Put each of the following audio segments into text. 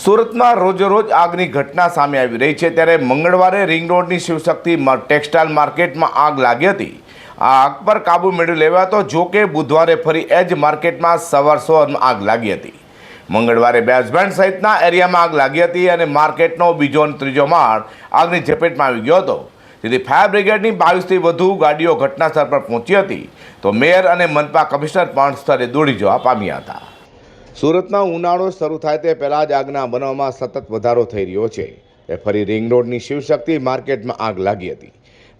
સુરતમાં રોજેરોજ આગની ઘટના સામે આવી રહી છે. ત્યારે મંગળવારે રિંગ રોડની શિવશક્તિ ટેક્સટાઇલ માર્કેટમાં આગ લાગી હતી. આ આગ પર કાબુ મેળવી લેવાતો જો કે બુધવારે ફરી એ જ માર્કેટમાં સવાર સવારમાં આગ લાગી હતી. મંગળવારે બેઝમેન્ટ સહિતના એરિયામાં આગ લાગી હતી અને માર્કેટનો બીજો અને ત્રીજો માળ આગની ઝપેટમાં આવી ગયો હતો. જેથી ફાયર બ્રિગેડની બાવીસથી વધુ ગાડીઓ ઘટનાસ્થળ પર પહોંચી હતી. તો મેયર અને મનપા કમિશનર પણ સ્થળે દોડી જવા પામ્યા હતા. સુરતમાં ઉનાળો શરૂ થાય તે પહેલાં જ આગના બનાવમાં સતત વધારો થઈ રહ્યો છે. તે ફરી રિંગ રોડની શિવશક્તિ માર્કેટમાં આગ લાગી હતી.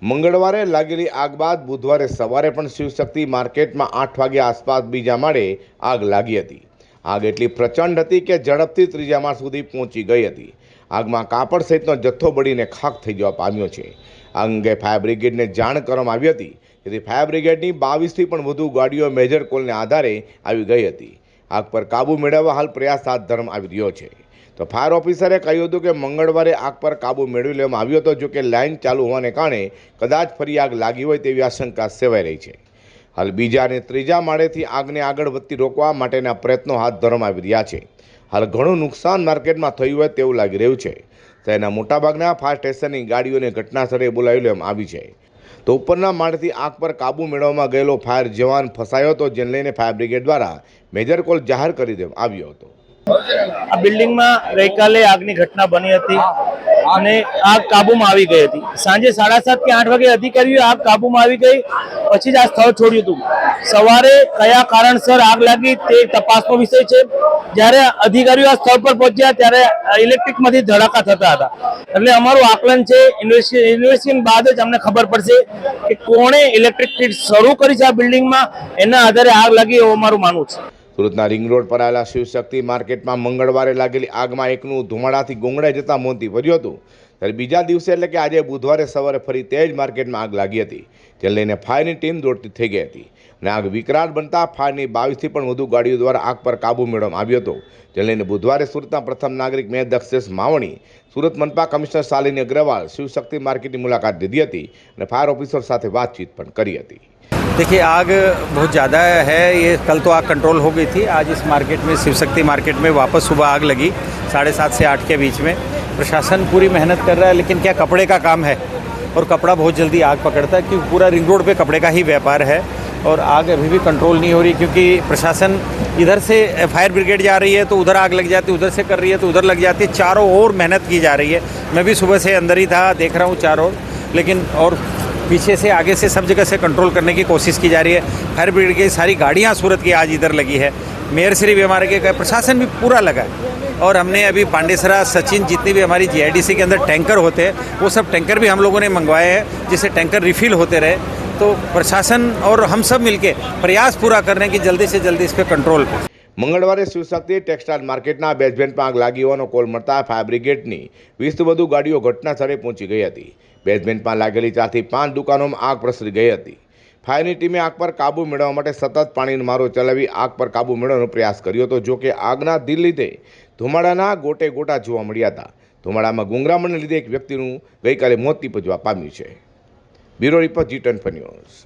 મંગળવારે લાગેલી આગ બાદ બુધવારે સવારે પણ શિવશક્તિ માર્કેટમાં આઠ વાગ્યા આસપાસ બીજા માળે આગ લાગી હતી. આગ એટલી પ્રચંડ હતી કે ઝડપથી ત્રીજા માળ સુધી પહોંચી ગઈ હતી. આગમાં કાપડ સહિતનો જથ્થો બળીને ખાખ થઈ જવા પામ્યો છે. આ અંગે ફાયર બ્રિગેડને જાણ કરવામાં આવી હતી. જેથી ફાયર બ્રિગેડની બાવીસથી પણ વધુ ગાડીઓ મેજર કોલને આધારે આવી ગઈ હતી. આગ પર કાબૂ મેળવવા હાલ પ્રયાસ હાથ ધરવામાં આવી રહ્યો છે. તો ફાયર ઓફિસરે કહ્યું હતું કે મંગળવારે આગ પર કાબૂ મેળવી લેવામાં આવ્યો હતો જો કે લાઇન ચાલુ હોવાને કારણે કદાચ ફરી આગ લાગી હોય તેવી આશંકા સેવાઈ રહી છે. હાલ બીજા અને ત્રીજા માળેથી આગને આગળ વધતી રોકવા માટેના પ્રયત્નો હાથ ધરવામાં આવી રહ્યા છે. હાલ ઘણું નુકસાન માર્કેટમાં થયું હોય તેવું લાગી રહ્યું છે. તેના મોટાભાગના ફાયર સ્ટેશનની ગાડીઓને ઘટનાસ્થળે બોલાવી લેવામાં આવી છે. તો ઉપરના માળથી આગ પર કાબુ મેળવવામાં ગયેલો ફાયર જવાન ફસાયો હતો, જેને લઈને ફાયર બ્રિગેડ દ્વારા મેજર કોલ જાહેર કરી દેવામાં આવ્યો હતો. આ બિલ્ડિંગમાં ગઈકાલે આગની ઘટના બની હતી. અને આગ કાબુમાં આવી ગઈ હતી. સાંજે સાડા સાત કે આઠ વાગે અધિકારીઓ આગ કાબુમાં આવી ગઈ. પછી જ આ સ્થળ છોડ્યું હતું. સવારે કયા કારણસર આગ લાગી તે તપાસનો વિષય છે. જ્યારે અધિકારીઓ આ સ્થળ પર પહોંચ્યા ત્યારે ઇલેક્ટ્રિકમાંથી ધડાકા થતા હતા. એટલે અમારું આકલન છે ઇન્વેસ્ટિગેશન બાદ જ અમને ખબર પડશે કે કોણે ઇલેક્ટ્રિક શરૂ કરી છે આ બિલ્ડિંગમાં. એના આધારે આગ લાગી એવું અમારું માનવું છે. સુરતના રિંગ રોડ પર આવેલા શિવશક્તિ માર્કેટમાં મંગળવારે લાગેલી આગમાં એકનું ધુમાડાથી ગુંગળાઈ જતા મોતી ભર્યું હતું. ત્યારે બીજા દિવસે એટલે કે આજે બુધવારે સવારે ફરી તે જ માર્કેટમાં આગ લાગી હતી જે લઈને ફાયરની ટીમ દોડતી થઈ ગઈ હતી. અને આગ વિકરાળ બનતા ફાયરની બાવીસથી પણ વધુ ગાડીઓ દ્વારા આગ પર કાબૂ મેળવવામાં આવ્યો હતો. જે લઈને બુધવારે સુરતના પ્રથમ નાગરિક મેયર દક્ષેશ માવણી, સુરત મનપા કમિશનર શાલિની અગ્રવાલ, શિવશક્તિ માર્કેટની મુલાકાત લીધી હતી અને ફાયર ઓફિસર સાથે વાતચીત પણ કરી હતી. देखिए, आग बहुत ज़्यादा है। ये कल तो आग कंट्रोल हो गई थी। आज इस मार्केट में शिव शक्ति मार्केट में वापस सुबह आग लगी, साढ़े सात से आठ के बीच में। प्रशासन पूरी मेहनत कर रहा है, लेकिन क्या कपड़े का काम है? और कपड़ा बहुत जल्दी आग पकड़ता है, क्योंकि पूरा रिंग रोड पे कपड़े का ही व्यापार है। और आग अभी भी कंट्रोल नहीं हो रही, क्योंकि प्रशासन इधर से फायर ब्रिगेड जा रही है तो उधर आग लग जाती है उधर से कर रही है तो उधर लग जाती। है चारों ओर मेहनत की जा रही है। मैं भी सुबह से अंदर ही था, देख रहा हूँ चारों ओर। लेकिन और पीछे से आगे से सब जगह से कंट्रोल करने की कोशिश की जा रही है। फायर ब्रिगेड की सारी गाड़ियाँ सूरत की आज इधर लगी है। मेयर श्री भी हमारे के प्रशासन भी पूरा लगा है। और हमने अभी पांडेसरा, सचिन, जितनी भी हमारी जीआईडीसी के अंदर टैंकर होते हैं, वो सब टैंकर भी हम लोगों ने मंगवाए हैं, जिससे टैंकर रिफिल होते रहे। तो प्रशासन और हम सब मिलके प्रयास पूरा कर रहे हैं कि जल्दी से जल्दी इस पर कंट्रोल મંગળવારે શિવશક્તિ ટેક્સટાઇલ માર્કેટના બેઝમેન્ટમાં આગ લાગી હોવાનો કોલ મળતા ફાયર બ્રિગેડની વીસથી વધુ ગાડીઓ ઘટના સ્થળે પહોંચી ગઈ હતી. બેઝમેન્ટમાં લાગેલી ચારથી પાંચ દુકાનોમાં આગ પ્રસરી ગઈ હતી. ફાયરની ટીમે આગ પર કાબૂ મેળવવા માટે સતત પાણીનો મારો ચલાવી આગ પર કાબૂ મેળવવાનો પ્રયાસ કર્યો હતો, જો કે આગના દિલ લીધે ધુમાડાના ગોટે ગોટા જોવા મળ્યા હતા. ધુમાડામાં ગુંગરામણને લીધે એક વ્યક્તિનું ગઈકાલે મોત નીપજવા પામ્યું છે. Bureau report G twenty news.